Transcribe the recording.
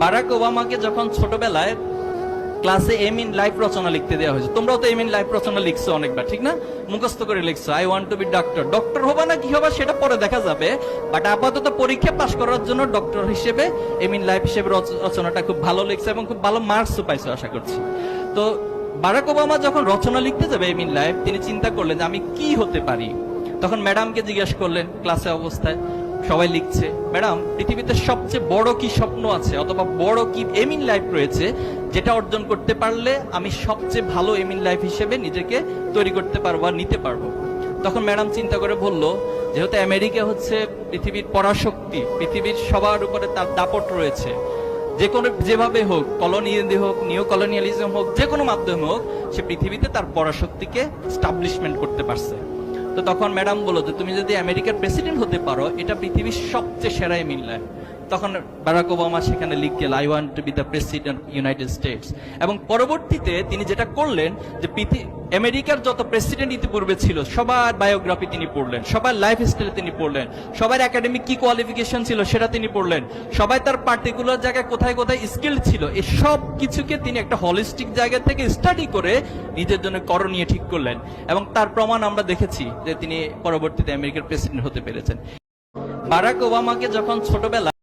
Barack ওবামাকে যখন ছোটবেলায় ক্লাসে এম ইন লাইফ রচনা লিখতে দেওয়া হয়েছে। তোমরাও তো এম ইন লাইফ রচনা লিখছো অনেকবার, ঠিক না? মুখস্থ করে লিখছো I want to be doctor doctor হবা না কি হবা সেটা পরে দেখা যাবে বাট আপাতত পরীক্ষা পাশ করার জন্য ডক্টর হিসেবে এম ইন লাইফ হিসেবে রচনাটা খুব ভালো লিখছে এবং খুব ভালো মার্কসও পাইছো আশা করছি। তো বারাক ওবামা যখন রচনা লিখতে যাবে এম ইন লাইফ, তিনি চিন্তা করলেন যে আমি কি হতে পারি? তখন ম্যাডামকে জিজ্ঞেস করলেন ক্লাসে অবস্থায় সবাই লিখছে, ম্যাডাম, পৃথিবীতে সবচেয়ে বড় কি স্বপ্ন আছে অথবা বড় কি এম ইন লাইফ রয়েছে যেটা অর্জন করতে পারলে আমি সবচেয়ে ভালো এম ইন লাইফ হিসেবে নিজেকে তৈরি করতে পারব আর নিতে পারব? তখন ম্যাডাম চিন্তা করে বলল, যেহেতু আমেরিকা হচ্ছে পৃথিবীর পরাশক্তি, পৃথিবীর সবার উপরে তার দাপট রয়েছে। যে কোনো, যেভাবে হোক, কলোনিয়ালি হোক নিও কলোনিয়ালিজম হোক, যে কোনো মাধ্যমে হোক, সে পৃথিবীতে তার পরাশক্তিকে স্টাবলিশমেন্ট করতে পারছে। তো তখন ম্যাডাম বলো যে, তুমি যদি আমেরিকার প্রেসিডেন্ট হতে পারো, এটা পৃথিবীর সবচেয়ে সেরাই মিললে তখন বারাক ওবামা সেখানে লিখ গেল I want to be the president United States. এবং পরবর্তীতে তিনি যেটা করলেন যে আমেরিকার যত প্রেসিডেন্ট ইতিপূর্বে ছিল, সবার বায়োগ্রাফি তিনি পড়লেন, সবার লাইফ স্টাইল তিনি পড়লেন, সবার একাডেমিক কি কোয়ালিফিকেশন ছিল সেটা তিনি পড়লেন, সবাই তার পার্টিকুলার জায়গায় কোথায় কোথায় স্কিল ছিল এই সব কিছুকে তিনি একটা হলিস্টিক জায়গা থেকে স্টাডি করে নিজের জন্য করণীয় ঠিক করলেন। এবং তার প্রমাণ আমরা দেখেছি যে তিনি পরবর্তীতে আমেরিকার প্রেসিডেন্ট হতে পেরেছেন। বারাক ওবামাকে যখন ছোটবেলা